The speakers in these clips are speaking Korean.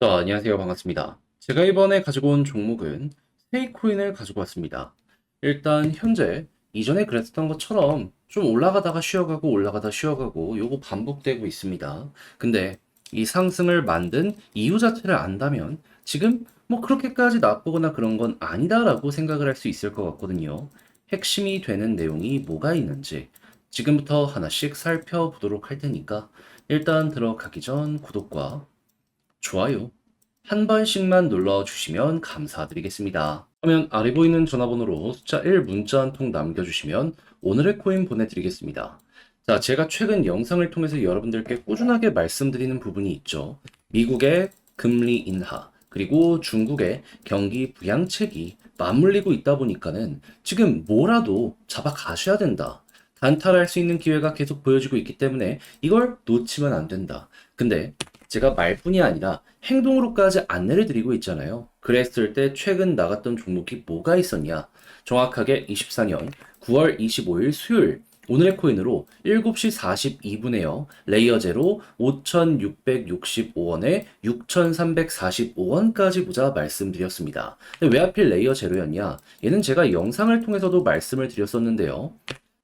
자, 안녕하세요. 반갑습니다. 제가 이번에 가지고 온 종목은 세이코인을 가지고 왔습니다. 일단 현재 이전에 그랬었던 것처럼 좀 올라가다가 쉬어가고 올라가다 쉬어가고 요거 반복되고 있습니다. 근데 이 상승을 만든 이유 자체를 안다면 지금 뭐 그렇게까지 나쁘거나 그런 건 아니다라고 생각을 할 수 있을 것 같거든요. 핵심이 되는 내용이 뭐가 있는지 지금부터 하나씩 살펴보도록 할 테니까 일단 들어가기 전 구독과 좋아요. 한 번씩만 눌러주시면 감사드리겠습니다. 화면 아래 보이는 전화번호로 숫자 1 문자 한 통 남겨주시면 오늘의 코인 보내드리겠습니다. 자, 제가 최근 영상을 통해서 여러분들께 꾸준하게 말씀드리는 부분이 있죠. 미국의 금리 인하, 그리고 중국의 경기 부양책이 맞물리고 있다 보니까는 지금 뭐라도 잡아 가셔야 된다. 단타할 수 있는 기회가 계속 보여지고 있기 때문에 이걸 놓치면 안 된다. 근데 제가 말뿐이 아니라 행동으로까지 안내를 드리고 있잖아요. 그랬을 때 최근 나갔던 종목이 뭐가 있었냐? 정확하게 24년 9월 25일 수요일 오늘의 코인으로 7시 42분에요. 레이어 제로 5,665원에 6,345원까지 보자 말씀드렸습니다. 왜 하필 레이어 제로였냐? 얘는 제가 영상을 통해서도 말씀을 드렸었는데요.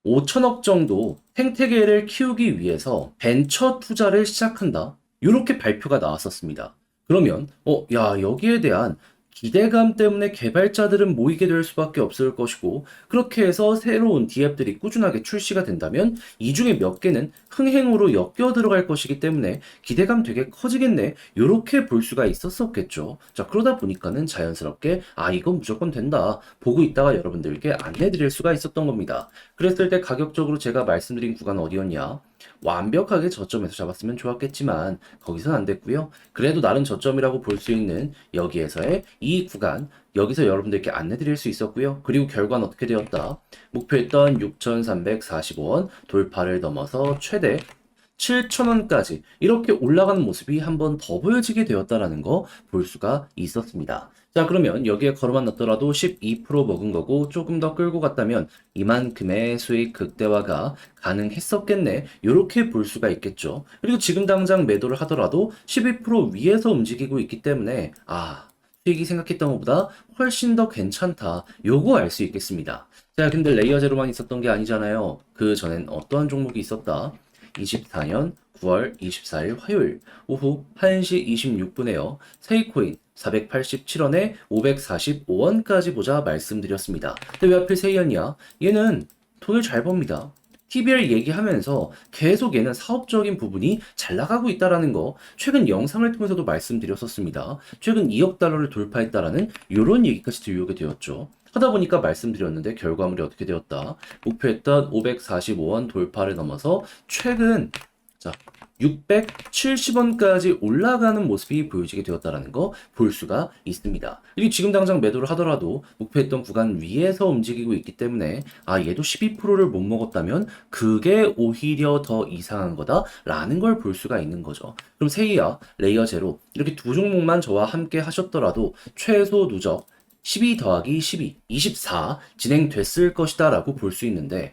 5천억 정도 생태계를 키우기 위해서 벤처 투자를 시작한다. 이렇게 발표가 나왔었습니다. 그러면, 어, 야, 여기에 대한 기대감 때문에 개발자들은 모이게 될 수밖에 없을 것이고, 그렇게 해서 새로운 디앱들이 꾸준하게 출시가 된다면, 이 중에 몇 개는 흥행으로 엮여 들어갈 것이기 때문에 기대감 되게 커지겠네. 이렇게 볼 수가 있었었겠죠. 자, 그러다 보니까는 자연스럽게, 아, 이건 무조건 된다. 보고 있다가 여러분들께 안내 드릴 수가 있었던 겁니다. 그랬을 때 가격적으로 제가 말씀드린 구간 어디였냐? 완벽하게 저점에서 잡았으면 좋았겠지만 거기선 안 됐고요. 그래도 나름 저점이라고 볼 수 있는 여기에서의 이 구간 여기서 여러분들께 안내 드릴 수 있었고요. 그리고 결과는 어떻게 되었다? 목표했던 6,345원 돌파를 넘어서 최대 7,000원까지 이렇게 올라가는 모습이 한 번 더 보여지게 되었다라는 거 볼 수가 있었습니다. 자, 그러면 여기에 걸어만 넣더라도 12% 먹은 거고 조금 더 끌고 갔다면 이만큼의 수익 극대화가 가능했었겠네. 이렇게 볼 수가 있겠죠. 그리고 지금 당장 매도를 하더라도 12% 위에서 움직이고 있기 때문에 아, 수익이 생각했던 것보다 훨씬 더 괜찮다. 요거 알 수 있겠습니다. 자, 근데 레이어 제로만 있었던 게 아니잖아요. 그 전엔 어떠한 종목이 있었다? 24년 9월 24일 화요일 오후 1시 26분에요. 세이코인 487원에 545원까지 보자 말씀드렸습니다. 근데 왜 하필 세이였냐? 얘는 돈을 잘 법니다. TBR 얘기하면서 계속 얘는 사업적인 부분이 잘 나가고 있다라는 거 최근 영상을 통해서도 말씀드렸었습니다. 최근 2억 달러를 돌파했다라는 이런 얘기까지 들려오게 되었죠. 하다 보니까 말씀드렸는데 결과물이 어떻게 되었다. 목표했던 545원 돌파를 넘어서 최근 자 670원까지 올라가는 모습이 보여지게 되었다라는 거 볼 수가 있습니다. 그리고 지금 당장 매도를 하더라도 목표했던 구간 위에서 움직이고 있기 때문에 아 얘도 12%를 못 먹었다면 그게 오히려 더 이상한 거다라는 걸 볼 수가 있는 거죠. 그럼 세이와 레이어 제로 이렇게 두 종목만 저와 함께 하셨더라도 최소 누적 12 더하기 12, 24 진행됐을 것이다 라고 볼 수 있는데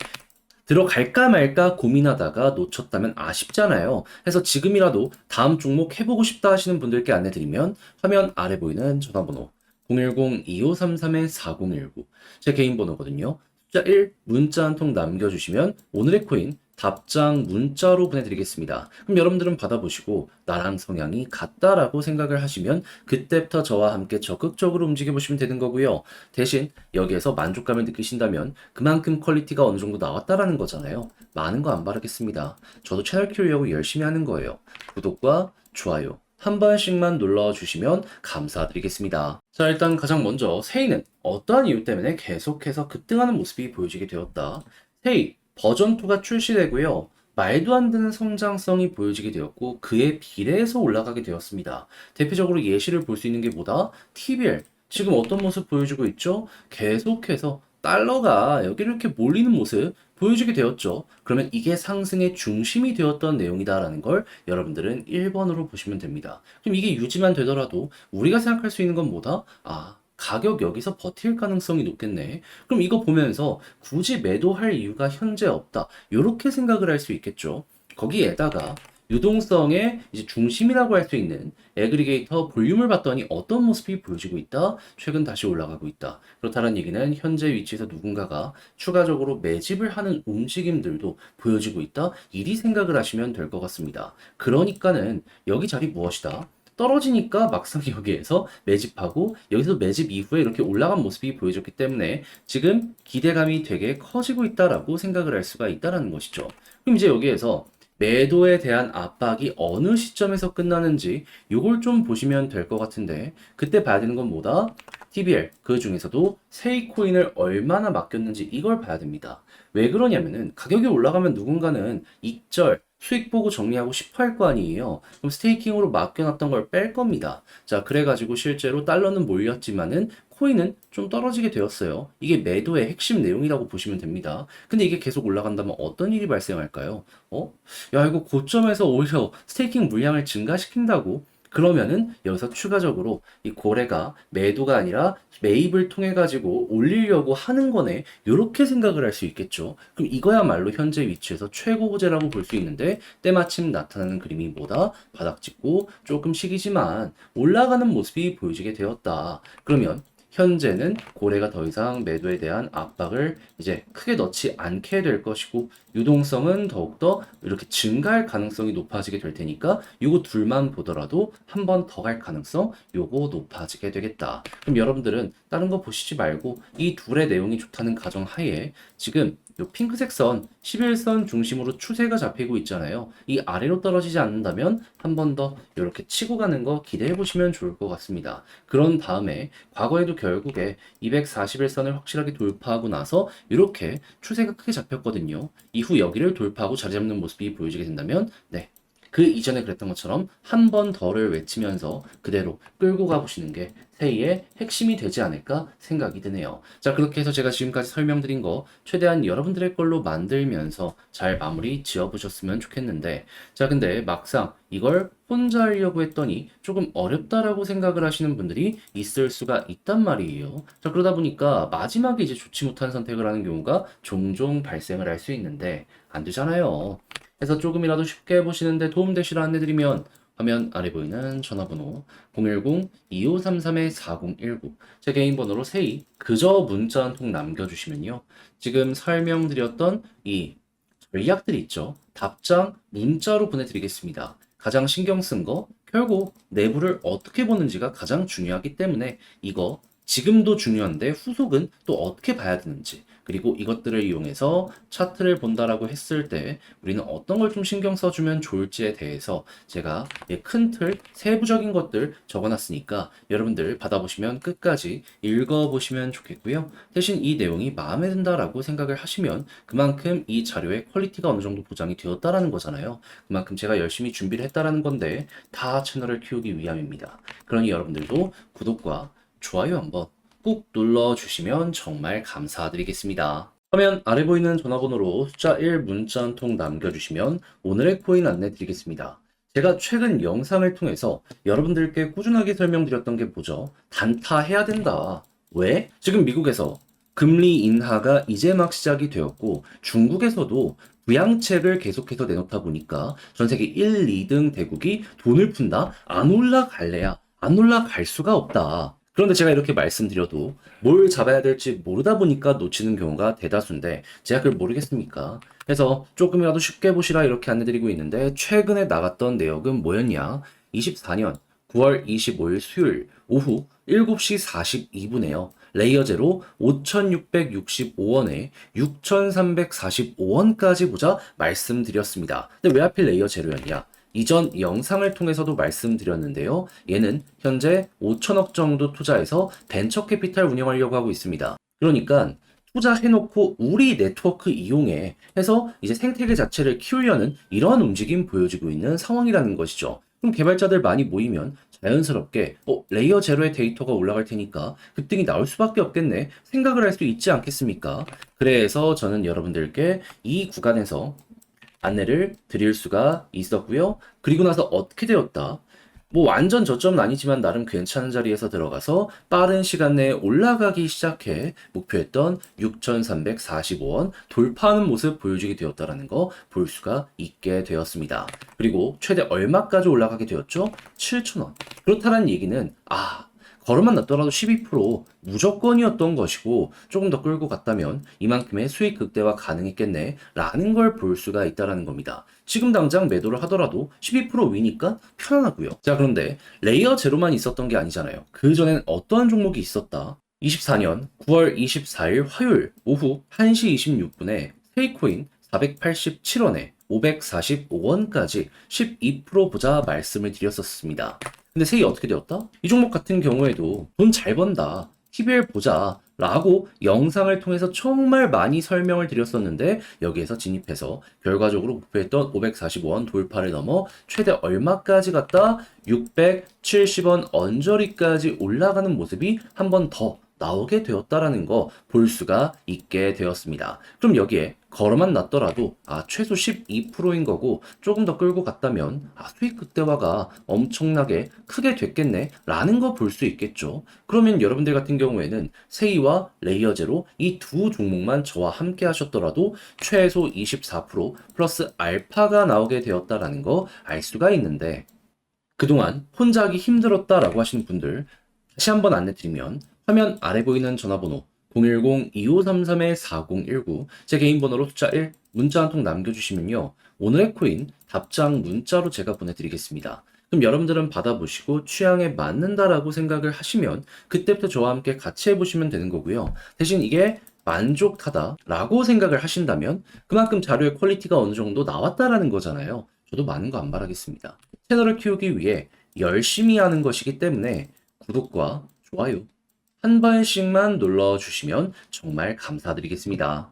들어갈까 말까 고민하다가 놓쳤다면 아쉽잖아요. 그래서 지금이라도 다음 종목 해보고 싶다 하시는 분들께 안내드리면 화면 아래 보이는 전화번호 010-2533-4019 제 개인 번호거든요. 숫자 1 문자 한 통 남겨주시면 오늘의 코인 답장 문자로 보내드리겠습니다. 그럼 여러분들은 받아보시고 나랑 성향이 같다라고 생각을 하시면 그때부터 저와 함께 적극적으로 움직여 보시면 되는 거고요. 대신 여기에서 만족감을 느끼신다면 그만큼 퀄리티가 어느 정도 나왔다라는 거잖아요. 많은 거 안 바라겠습니다. 저도 채널 키우려고 열심히 하는 거예요. 구독과 좋아요 한 번씩만 눌러 주시면 감사드리겠습니다. 자, 일단 가장 먼저 세이는 어떠한 이유 때문에 계속해서 급등하는 모습이 보여지게 되었다. 세이 버전 2가 출시되고요. 말도 안 되는 성장성이 보여지게 되었고 그에 비례해서 올라가게 되었습니다. 대표적으로 예시를 볼 수 있는 게 뭐다? TBL. 지금 어떤 모습 보여주고 있죠? 계속해서 달러가 여기를 이렇게 몰리는 모습 보여주게 되었죠. 그러면 이게 상승의 중심이 되었던 내용이다라는 걸 여러분들은 1번으로 보시면 됩니다. 그럼 이게 유지만 되더라도 우리가 생각할 수 있는 건 뭐다? 아, 가격 여기서 버틸 가능성이 높겠네. 그럼 이거 보면서 굳이 매도할 이유가 현재 없다. 이렇게 생각을 할 수 있겠죠. 거기에다가 유동성의 이제 중심이라고 할 수 있는 에그리게이터 볼륨을 봤더니 어떤 모습이 보여지고 있다? 최근 다시 올라가고 있다. 그렇다는 얘기는 현재 위치에서 누군가가 추가적으로 매집을 하는 움직임들도 보여지고 있다. 이리 생각을 하시면 될 것 같습니다. 그러니까는 여기 자리 무엇이다? 떨어지니까 막상 여기에서 매집하고 여기서 매집 이후에 이렇게 올라간 모습이 보여졌기 때문에 지금 기대감이 되게 커지고 있다라고 생각을 할 수가 있다라는 것이죠. 그럼 이제 여기에서 매도에 대한 압박이 어느 시점에서 끝나는지 요걸 좀 보시면 될 것 같은데 그때 봐야 되는 건 뭐다? TBL 그 중에서도 세이코인을 얼마나 맡겼는지 이걸 봐야 됩니다. 왜 그러냐면은 가격이 올라가면 누군가는 익절 수익 보고 정리하고 싶어 할 거 아니에요. 그럼 스테이킹으로 맡겨놨던 걸 뺄 겁니다. 자, 그래가지고 실제로 달러는 몰렸지만은 코인은 좀 떨어지게 되었어요. 이게 매도의 핵심 내용이라고 보시면 됩니다. 근데 이게 계속 올라간다면 어떤 일이 발생할까요? 어? 야, 이거 고점에서 오히려 스테이킹 물량을 증가시킨다고? 그러면은 여기서 추가적으로 이 고래가 매도가 아니라 매입을 통해 가지고 올리려고 하는 거네. 이렇게 생각을 할 수 있겠죠. 그럼 이거야말로 현재 위치에서 최고 고제라고 볼 수 있는데 때마침 나타나는 그림이 뭐다? 바닥 찍고 조금 식이지만 올라가는 모습이 보여지게 되었다. 그러면 현재는 고래가 더 이상 매도에 대한 압박을 이제 크게 넣지 않게 될 것이고 유동성은 더욱더 이렇게 증가할 가능성이 높아지게 될 테니까 요거 둘만 보더라도 한 번 더 갈 가능성 요거 높아지게 되겠다. 그럼 여러분들은 다른 거 보시지 말고 이 둘의 내용이 좋다는 가정 하에 지금 요 핑크색 선 11선 중심으로 추세가 잡히고 있잖아요. 이 아래로 떨어지지 않는다면 한 번 더 이렇게 치고 가는 거 기대해 보시면 좋을 것 같습니다. 그런 다음에 과거에도 결국에 241선을 확실하게 돌파하고 나서 이렇게 추세가 크게 잡혔거든요. 이후 여기를 돌파하고 자리 잡는 모습이 보여지게 된다면 네. 그 이전에 그랬던 것처럼 한 번 더를 외치면서 그대로 끌고 가보시는 게 회의의 핵심이 되지 않을까 생각이 드네요. 자, 그렇게 해서 제가 지금까지 설명드린 거 최대한 여러분들의 걸로 만들면서 잘 마무리 지어보셨으면 좋겠는데, 자, 근데 막상 이걸 혼자 하려고 했더니 조금 어렵다라고 생각을 하시는 분들이 있을 수가 있단 말이에요. 자, 그러다 보니까 마지막에 이제 좋지 못한 선택을 하는 경우가 종종 발생을 할 수 있는데, 안 되잖아요. 해서 조금이라도 쉽게 해보시는데 도움되시라 안내드리면 화면 아래 보이는 전화번호 010-2533-4019 제 개인 번호로 세이 그저 문자 한 통 남겨주시면요. 지금 설명드렸던 이 전략들이 있죠. 답장 문자로 보내드리겠습니다. 가장 신경 쓴 거 결국 내부를 어떻게 보는지가 가장 중요하기 때문에 이거 지금도 중요한데 후속은 또 어떻게 봐야 되는지 그리고 이것들을 이용해서 차트를 본다라고 했을 때 우리는 어떤 걸 좀 신경 써주면 좋을지에 대해서 제가 큰 틀 세부적인 것들 적어놨으니까 여러분들 받아보시면 끝까지 읽어보시면 좋겠고요. 대신 이 내용이 마음에 든다라고 생각을 하시면 그만큼 이 자료의 퀄리티가 어느 정도 보장이 되었다라는 거잖아요. 그만큼 제가 열심히 준비를 했다라는 건데 다 채널을 키우기 위함입니다. 그러니 여러분들도 구독과 좋아요 한번 꾹 눌러주시면 정말 감사드리겠습니다. 화면 아래 보이는 전화번호로 숫자 1 문자 한 통 남겨주시면 오늘의 코인 안내 드리겠습니다. 제가 최근 영상을 통해서 여러분들께 꾸준하게 설명드렸던 게 뭐죠? 단타해야 된다. 왜? 지금 미국에서 금리 인하가 이제 막 시작이 되었고 중국에서도 부양책을 계속해서 내놓다 보니까 전 세계 1, 2등 대국이 돈을 푼다? 안 올라갈래야? 안 올라갈 수가 없다. 그런데 제가 이렇게 말씀드려도 뭘 잡아야 될지 모르다 보니까 놓치는 경우가 대다수인데 제가 그걸 모르겠습니까? 그래서 조금이라도 쉽게 보시라 이렇게 안내드리고 있는데 최근에 나갔던 내역은 뭐였냐? 24년 9월 25일 수요일 오후 7시 42분에요. 레이어 제로 5,665원에 6,345원까지 보자 말씀드렸습니다. 근데 왜 하필 레이어 제로였냐? 이전 영상을 통해서도 말씀드렸는데요. 얘는 현재 5천억 정도 투자해서 벤처 캐피탈 운영하려고 하고 있습니다. 그러니까 투자해놓고 우리 네트워크 이용해 해서 이제 생태계 자체를 키우려는 이러한 움직임 보여지고 있는 상황이라는 것이죠. 그럼 개발자들 많이 모이면 자연스럽게 어, 레이어 제로의 데이터가 올라갈 테니까 급등이 나올 수밖에 없겠네 생각을 할 수 있지 않겠습니까? 그래서 저는 여러분들께 이 구간에서 안내를 드릴 수가 있었고요. 그리고 나서 어떻게 되었다? 뭐 완전 저점은 아니지만 나름 괜찮은 자리에서 들어가서 빠른 시간 내에 올라가기 시작해 목표했던 6,345원 돌파하는 모습 보여주게 되었다라는 거 볼 수가 있게 되었습니다. 그리고 최대 얼마까지 올라가게 되었죠? 7,000원. 그렇다는 얘기는 아 걸음만 났더라도 12% 무조건이었던 것이고 조금 더 끌고 갔다면 이만큼의 수익 극대화 가능했겠네 라는 걸 볼 수가 있다라는 겁니다. 지금 당장 매도를 하더라도 12% 위니까 편안하고요. 자 그런데 레이어 제로만 있었던 게 아니잖아요. 그 전엔 어떤 종목이 있었다? 24년 9월 24일 화요일 오후 1시 26분에 세이코인 487원에 545원까지 12% 보자 말씀을 드렸었습니다. 근데 세이 어떻게 되었다? 이 종목 같은 경우에도 돈 잘 번다. TBL 보자. 라고 영상을 통해서 정말 많이 설명을 드렸었는데 여기에서 진입해서 결과적으로 목표했던 545원 돌파를 넘어 최대 얼마까지 갔다 670원 언저리까지 올라가는 모습이 한 번 더 나오게 되었다라는 거 볼 수가 있게 되었습니다. 그럼 여기에 걸어만 났더라도 아 최소 12%인 거고 조금 더 끌고 갔다면 아 수익 극대화가 엄청나게 크게 됐겠네 라는 거 볼 수 있겠죠. 그러면 여러분들 같은 경우에는 세이와 레이어 제로 이 두 종목만 저와 함께 하셨더라도 최소 24% 플러스 알파가 나오게 되었다라는 거 알 수가 있는데 그동안 혼자 하기 힘들었다라고 하시는 분들 다시 한번 안내 드리면 화면 아래 보이는 전화번호 010-2533-4019 제 개인 번호로 숫자 1 문자 한 통 남겨주시면요 오늘의 코인 답장 문자로 제가 보내드리겠습니다. 그럼 여러분들은 받아보시고 취향에 맞는다라고 생각을 하시면 그때부터 저와 함께 같이 해보시면 되는 거고요. 대신 이게 만족하다라고 생각을 하신다면 그만큼 자료의 퀄리티가 어느 정도 나왔다라는 거잖아요. 저도 많은 거 안 바라겠습니다. 채널을 키우기 위해 열심히 하는 것이기 때문에 구독과 좋아요 한 번씩만 눌러주시면 정말 감사드리겠습니다.